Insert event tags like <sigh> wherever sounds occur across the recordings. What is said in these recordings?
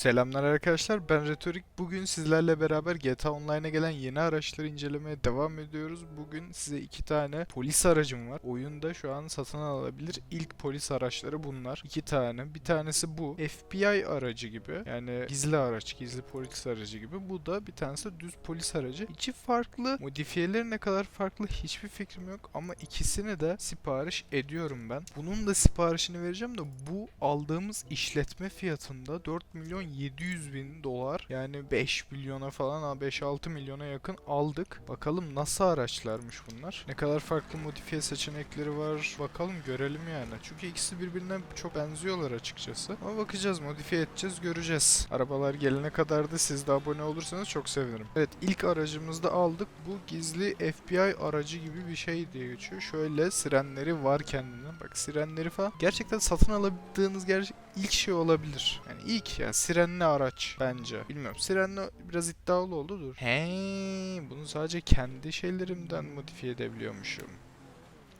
Selamlar arkadaşlar ben Retorik. Bugün sizlerle beraber GTA Online'a gelen yeni araçları incelemeye devam ediyoruz. Bugün size iki tane polis aracım var. Oyunda şu an satın alabilir ilk polis araçları bunlar. İki tane. Bir tanesi bu. FBI aracı gibi. Yani gizli araç, gizli polis aracı gibi. Bu da bir tanesi düz polis aracı. İki farklı. Modifiyeleri ne kadar farklı hiçbir fikrim yok. Ama ikisini de sipariş ediyorum ben. Bunun da siparişini vereceğim de bu aldığımız işletme fiyatında 4 milyon 700 bin dolar yani 5 milyona falan 5-6 milyona yakın aldık. Bakalım nasıl araçlarmış bunlar. Ne kadar farklı modifiye seçenekleri var bakalım görelim yani. Çünkü ikisi birbirine çok benziyorlar açıkçası. Ama bakacağız modifiye edeceğiz göreceğiz. Arabalar gelene kadar da siz de abone olursanız çok sevinirim. Evet ilk aracımızı da aldık. Bu gizli FBI aracı gibi bir şey diye geçiyor. Şöyle sirenleri var kendine. Bak sirenleri falan. Gerçekten satın alabildiğiniz gerçek ilk şey olabilir. Yani ilk ya sirenli araç bence. Bilmiyorum. Sirenli biraz iddialı oldu dur. He, bunu sadece kendi şeylerimden modifiye edebiliyormuşum.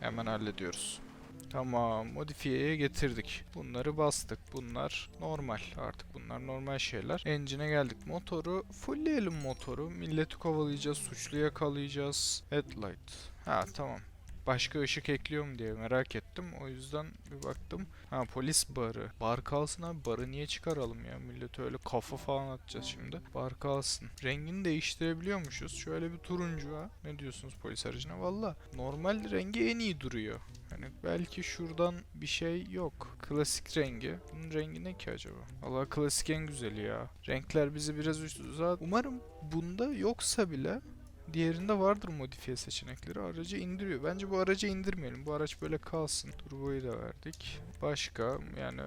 Hemen hallediyoruz. Tamam, modifiyeye getirdik. Bunları bastık. Bunlar normal. Artık bunlar normal şeyler. Engine'e geldik. Motoru fullleyelim motoru. Milleti kovalayacağız, suçlu yakalayacağız. Headlight. Ha tamam. Başka ışık ekliyor mu diye merak ettim. O yüzden bir baktım. Ha polis barı. Bar kalsın abi. Barı niye çıkaralım ya? Millete öyle kafa falan atacağız şimdi. Bar kalsın. Rengini değiştirebiliyormuşuz. Şöyle bir turuncu ha. Ne diyorsunuz polis aracına? Valla normal rengi en iyi duruyor. Hani belki şuradan bir şey yok. Klasik rengi. Bunun rengi ne ki acaba? Valla klasik en güzeli ya. Renkler bizi biraz üst uzat. Umarım bunda yoksa bile Diğerinde vardır modifiye seçenekleri. Aracı indiriyor. Bence bu aracı indirmeyelim. Bu araç böyle kalsın. Turboyu da verdik. Başka yani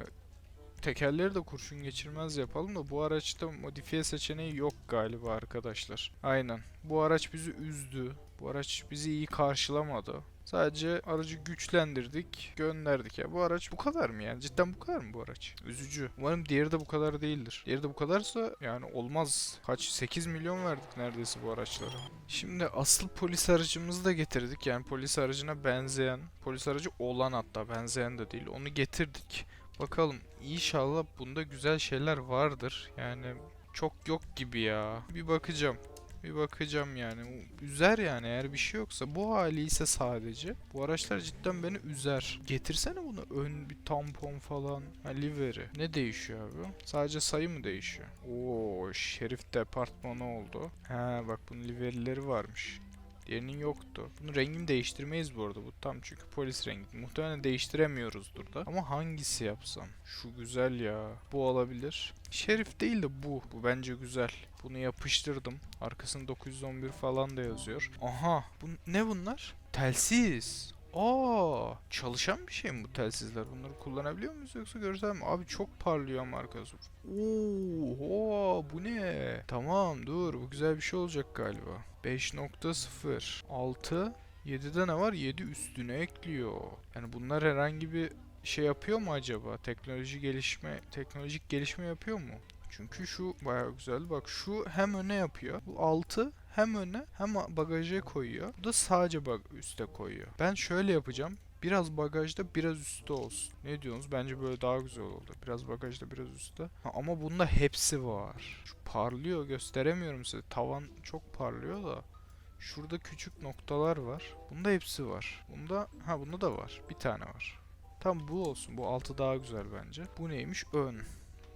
tekerleri de kurşun geçirmez yapalım da bu araçta modifiye seçeneği yok galiba arkadaşlar. Aynen. Bu araç bizi üzdü. Bu araç bizi iyi karşılamadı. Sadece aracı güçlendirdik, gönderdik ya. Bu araç bu kadar mı yani? Cidden bu kadar mı bu araç? Üzücü. Umarım diğeri de bu kadar değildir. Diğeri de bu kadarsa yani olmaz. Kaç? 8 milyon verdik neredeyse bu araçlara. Şimdi asıl polis aracımızı da getirdik. Yani polis aracına benzeyen, polis aracı olan hatta benzeyen de değil. Onu getirdik. Bakalım inşallah bunda güzel şeyler vardır. Yani çok yok gibi ya. Bir bakacağım. Bir bakacağım yani. Üzer yani eğer bir şey yoksa. Bu hali ise sadece. Bu araçlar cidden beni üzer. Getirsene bunu ön bir tampon falan. Ha livery. Ne değişiyor abi? Sadece sayı mı değişiyor? Oo şerif departmanı oldu. Ha bak bunun livery'leri varmış. Diğerinin yoktu. Bunun rengini değiştirmeyiz bu arada. Bu tam çünkü polis rengi. Muhtemelen değiştiremiyoruzdur da. Ama hangisi yapsam? Şu güzel ya. Bu olabilir. Şerif değil de bu. Bu bence güzel. Bunu yapıştırdım. Arkasında 911 falan da yazıyor. Aha. Bu, ne bunlar? Telsiz. Aa, çalışan bir şey mi bu telsizler? Bunları kullanabiliyor muyuz yoksa görsel mi? Abi çok parlıyor ama arkası. Oo, bu ne? Tamam dur bu güzel bir şey olacak galiba. 5.0 6 7'de ne var? 7 üstüne ekliyor. Yani bunlar herhangi bir şey yapıyor mu acaba? Teknoloji gelişme, teknolojik gelişme yapıyor mu? Çünkü şu bayağı güzel. Bak şu hem öne yapıyor. Bu 6 hem öne hem bagaja koyuyor. Bu da sadece bag üste koyuyor. Ben şöyle yapacağım. Biraz bagajda biraz üstte olsun. Ne diyorsunuz? Bence böyle daha güzel oldu. Biraz bagajda biraz üstte. Ha, ama bunda hepsi var. Şu parlıyor gösteremiyorum size. Tavan çok parlıyor da. Şurada küçük noktalar var. Bunda hepsi var. Bunda ha bunda da var. Bir tane var. Tam bu olsun. Bu altı daha güzel bence. Bu neymiş? Ön.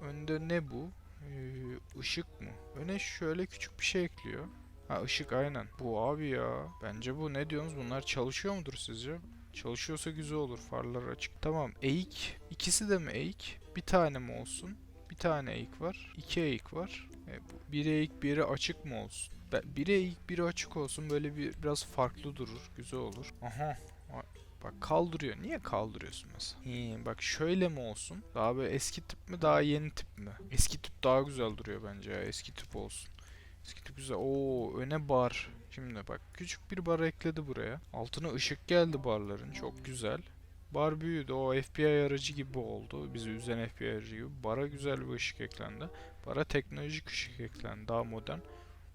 Önde ne bu? Ee, mı? Öne şöyle küçük bir şey ekliyor. Ha ışık aynen. Bu abi ya. Bence bu ne diyorsunuz? Bunlar çalışıyor mudur sizce? Çalışıyorsa güzel olur. Farlar açık. Tamam. Eğik. İkisi de mi eğik? Bir tane mi olsun? Bir tane eğik var. İki eğik var. E, biri eğik biri açık mı olsun? Ben, biri eğik biri açık olsun. Böyle bir biraz farklı durur. Güzel olur. Aha. Bak kaldırıyor. Niye kaldırıyorsun mesela? He, bak şöyle mi olsun? Daha böyle eski tip mi daha yeni tip mi? Eski tip daha güzel duruyor bence ya. Eski tip olsun. Eski tip güzel. Oo öne bar. Şimdi bak küçük bir bar ekledi buraya. Altına ışık geldi barların. Çok güzel. Bar büyüdü. O FBI aracı gibi oldu. Bizi üzen FBI aracı gibi. Bara güzel bir ışık eklendi. Bara teknolojik ışık eklendi. Daha modern.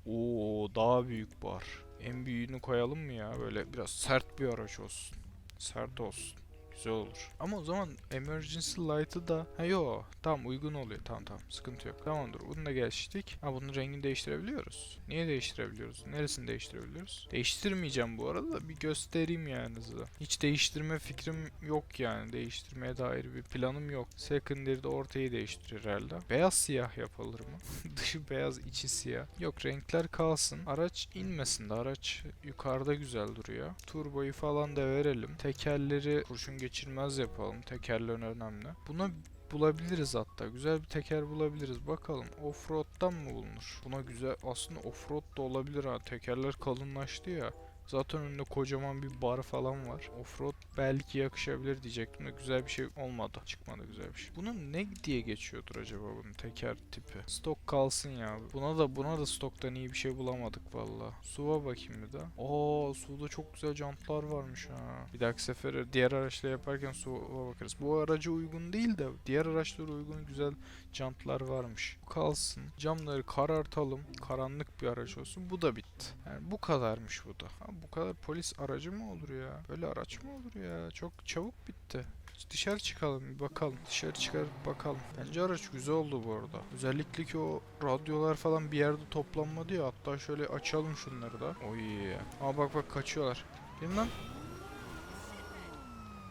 Oo daha büyük bar. En büyüğünü koyalım mı ya? Böyle biraz sert bir araç olsun. Sert olsun. Güzel olur. Ama o zaman emergency light'ı da ha yo tamam uygun oluyor. Tamam tamam sıkıntı yok. Tamamdır. Bunu da geçtik. Ha bunun rengini değiştirebiliyoruz. Niye değiştirebiliyoruz? Neresini değiştirebiliyoruz? Değiştirmeyeceğim bu arada da bir göstereyim yani size. Hiç değiştirme fikrim yok yani. Değiştirmeye dair bir planım yok. Secondary'de ortayı değiştirir herhalde. Beyaz siyah yapılır mı? <laughs> Dışı beyaz içi siyah. Yok renkler kalsın. Araç inmesin de araç yukarıda güzel duruyor. Turboyu falan da verelim. Tekerleri kurşun geçirmez yapalım. Tekerlerin önemli. Buna bulabiliriz hatta. Güzel bir teker bulabiliriz. Bakalım offroad'dan mı bulunur? Buna güzel aslında offroad da olabilir ha. Tekerler kalınlaştı ya. Zaten önünde kocaman bir bar falan var. Offroad belki yakışabilir diyecektim de güzel bir şey olmadı. Çıkmadı güzel bir şey. Bunun ne diye geçiyordur acaba bunun teker tipi? Stok kalsın ya. Buna da buna da stoktan iyi bir şey bulamadık valla. Suva bakayım bir de. Aa suda çok güzel jantlar varmış ha. Bir dahaki sefere diğer araçla yaparken suva bakarız. Bu araca uygun değil de diğer araçlara uygun güzel jantlar varmış. Bu kalsın. Camları karartalım. Karanlık bir araç olsun. Bu da bitti. Yani bu kadarmış bu da. Bu kadar polis aracı mı olur ya? Böyle araç mı olur ya? Çok çabuk bitti. Dışarı çıkalım bir bakalım. Dışarı çıkarıp bakalım. Bence araç güzel oldu bu arada. Özellikle ki o radyolar falan bir yerde toplanmadı ya. Hatta şöyle açalım şunları da. Oy. Aa bak bak kaçıyorlar. Gelin lan.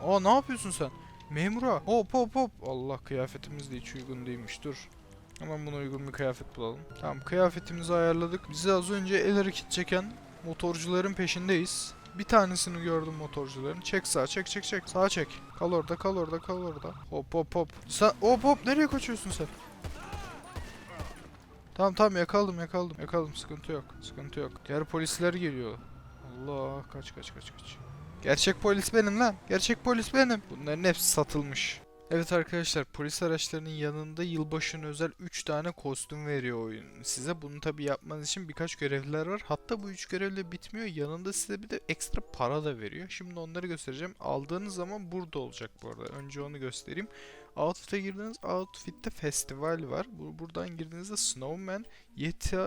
Aa ne yapıyorsun sen? Memura. Hop hop hop. Allah kıyafetimiz de hiç uygun değilmiş. Dur. Hemen buna uygun bir kıyafet bulalım. Tamam kıyafetimizi ayarladık. Bizi az önce el hareket çeken motorcuların peşindeyiz. Bir tanesini gördüm motorcuların. Çek sağa çek çek çek. Sağa çek. Kal orada kal orada kal orada. Hop hop hop. Sen hop hop nereye kaçıyorsun sen? Tamam tamam yakaladım yakaladım yakaladım sıkıntı yok sıkıntı yok. Diğer polisler geliyor. Allah kaç kaç kaç kaç. Gerçek polis benim lan. Gerçek polis benim. Bunların hepsi satılmış. Evet arkadaşlar polis araçlarının yanında yılbaşına özel 3 tane kostüm veriyor oyun size. Bunu tabi yapmanız için birkaç görevler var. Hatta bu 3 görevle bitmiyor. Yanında size bir de ekstra para da veriyor. Şimdi onları göstereceğim. Aldığınız zaman burada olacak bu arada. Önce onu göstereyim. Outfit'e girdiğiniz Outfit'te festival var. Bu, buradan girdiğinizde Snowman, Yeti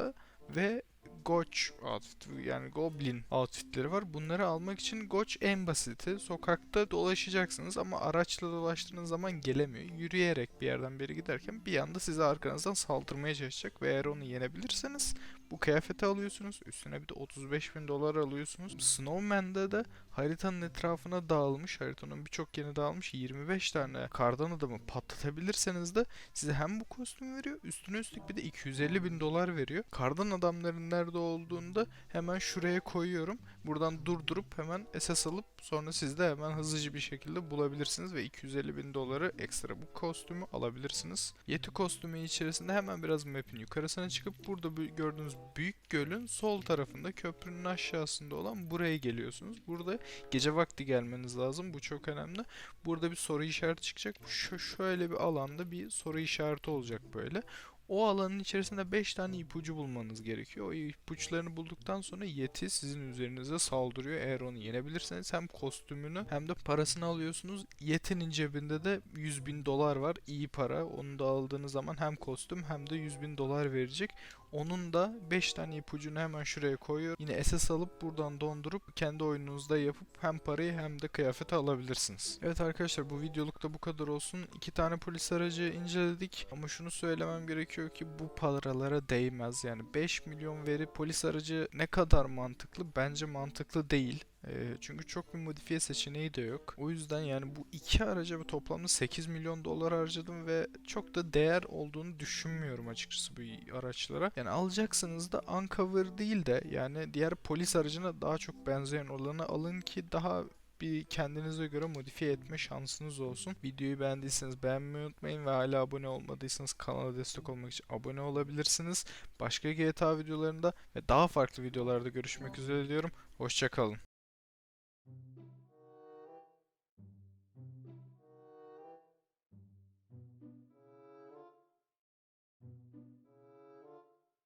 ve Goch outfit yani Goblin outfitleri var. Bunları almak için Goch en basiti. Sokakta dolaşacaksınız ama araçla dolaştığınız zaman gelemiyor. Yürüyerek bir yerden beri giderken bir anda size arkanızdan saldırmaya çalışacak ve eğer onu yenebilirseniz bu kıyafeti alıyorsunuz. Üstüne bir de 35 bin dolar alıyorsunuz. Snowman'da da haritanın etrafına dağılmış. Haritanın birçok yerine dağılmış. 25 tane kardan adamı patlatabilirseniz de size hem bu kostüm veriyor. Üstüne üstlük bir de 250 bin dolar veriyor. Kardan adamların nerede olduğunda hemen şuraya koyuyorum. Buradan durdurup hemen SS alıp sonra siz de hemen hızlıca bir şekilde bulabilirsiniz ve 250 bin doları ekstra bu kostümü alabilirsiniz. Yeti kostümü içerisinde hemen biraz map'in yukarısına çıkıp burada bu gördüğünüz büyük gölün sol tarafında köprünün aşağısında olan buraya geliyorsunuz. Burada gece vakti gelmeniz lazım. Bu çok önemli. Burada bir soru işareti çıkacak. Şu şöyle bir alanda bir soru işareti olacak böyle. O alanın içerisinde 5 tane ipucu bulmanız gerekiyor. O ipuçlarını bulduktan sonra Yeti sizin üzerinize saldırıyor. Eğer onu yenebilirseniz hem kostümünü hem de parasını alıyorsunuz. Yeti'nin cebinde de 100 bin dolar var. İyi para. Onu da aldığınız zaman hem kostüm hem de 100 bin dolar verecek. Onun da 5 tane ipucunu hemen şuraya koyuyor. Yine SS alıp buradan dondurup kendi oyununuzda yapıp hem parayı hem de kıyafeti alabilirsiniz. Evet arkadaşlar bu videoluk da bu kadar olsun. İki tane polis aracı inceledik. Ama şunu söylemem gerekiyor ki bu paralara değmez. Yani 5 milyon veri polis aracı ne kadar mantıklı? Bence mantıklı değil. Ee, çünkü çok bir modifiye seçeneği de yok. O yüzden yani bu iki araca bu toplamda 8 milyon dolar harcadım ve çok da değer olduğunu düşünmüyorum açıkçası bu araçlara. Yani alacaksınız da uncover değil de yani diğer polis aracına daha çok benzeyen olanı alın ki daha bir kendinize göre modifiye etme şansınız olsun. Videoyu beğendiyseniz beğenmeyi unutmayın ve hala abone olmadıysanız kanala destek olmak için abone olabilirsiniz. Başka GTA videolarında ve daha farklı videolarda görüşmek üzere diyorum. Hoşçakalın.